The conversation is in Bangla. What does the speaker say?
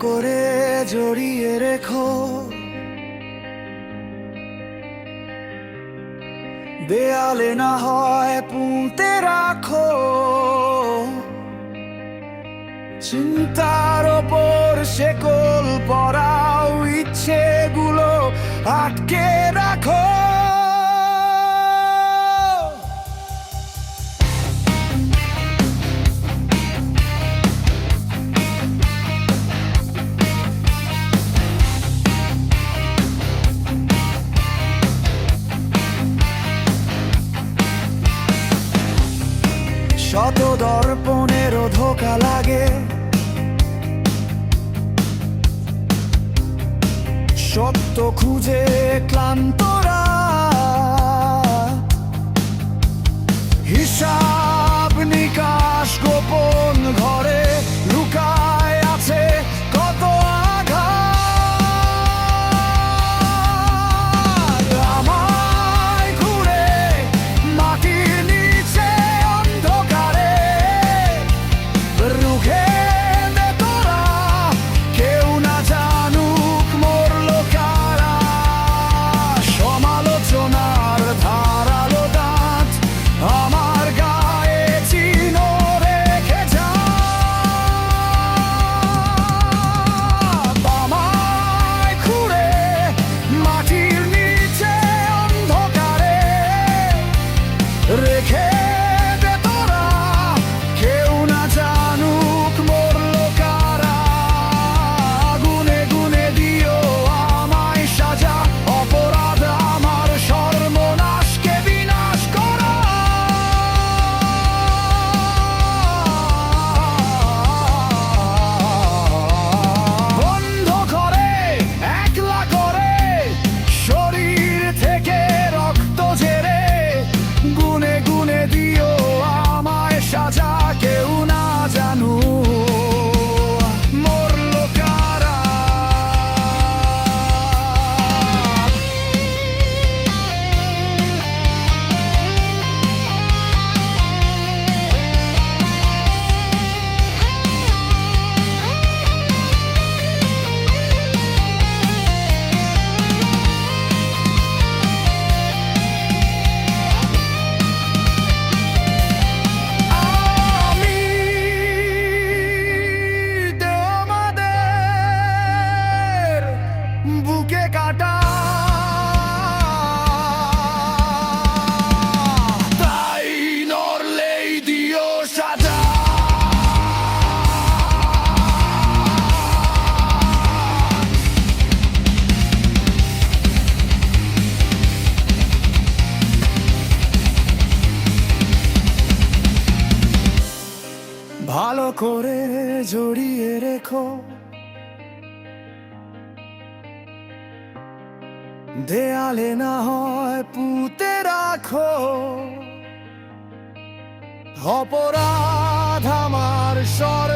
করে জড়িয়ে রেখো। দেয়ালে না হয় পুঁতে রাখো। চিন্তার ওপর শেকল পরাও ইচ্ছেগুলো আটকে পোকা লাগে সত্য খুঁজে ক্লান্ত বুকে কাটা। ভালো করে জড়িয়ে রেখো। দেয়ালে না হয় পুঁতে রাখো। অপরাধ আমার স্বর